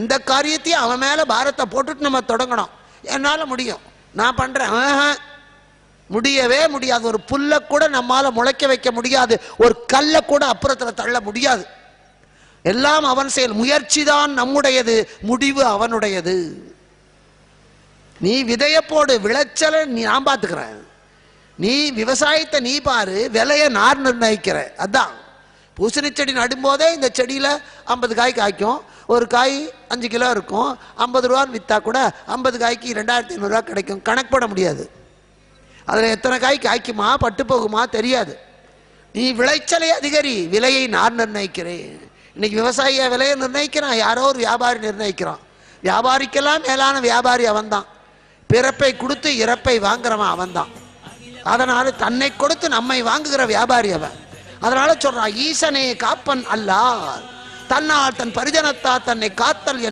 இந்த காரியத்தையும் அவன் மேல பாரத்தை போட்டுட்டு நம்ம தொடங்கணும். என்னால முடியும். நான் பண்றேன். முடியவே முடியாது. ஒரு புல்லை கூட நம்மால முளைக்க வைக்க முடியாது. ஒரு கல்லை கூட அப்புறத்துல தள்ள முடியாது. எல்லாம் அவன் செயல். முயற்சி தான் நம்முடையது. முடிவு அவனுடையது. நீ விதைய போடு. விளைச்சலை நீ நான் பார்த்துக்கிறேன். நீ விவசாயத்தை நீ பாரு. விலையை நான் நிர்ணயிக்கிற அதான். பூசணி செடி நடும்போதே இந்த செடியில் ஐம்பது காய் காய்க்கும். ஒரு காய் அஞ்சு கிலோ இருக்கும் ஐம்பது ரூபான்னு விற்றா கூட ஐம்பது காய்க்கு ரெண்டாயிரத்தி ஐநூறுரூவா கிடைக்கும். கணக்கு போட முடியாது. அதில் எத்தனை காய் காய்க்குமா பட்டு போகுமா தெரியாது. நீ விளைச்சலை அதிகரி விலையை நான் நிர்ணயிக்கிறேன். இன்னைக்கு விவசாயிய விலையை நிர்ணயிக்கிறான் யாரோ ஒரு வியாபாரி நிர்ணயிக்கிறான். வியாபாரிக்கெல்லாம் மேலான வியாபாரி அவன்தான். பிறப்பை கொடுத்து இறப்பை வாங்குறவன் அவன்தான். அதனால் தன்னை கொடுத்து நம்மை வாங்குகிற வியாபாரி அவன். அதனால சொல்றான் ஈசனே காப்பன் அல்லார். தன்னால் தன் பரிஜனத்தா தன்னை காத்தல்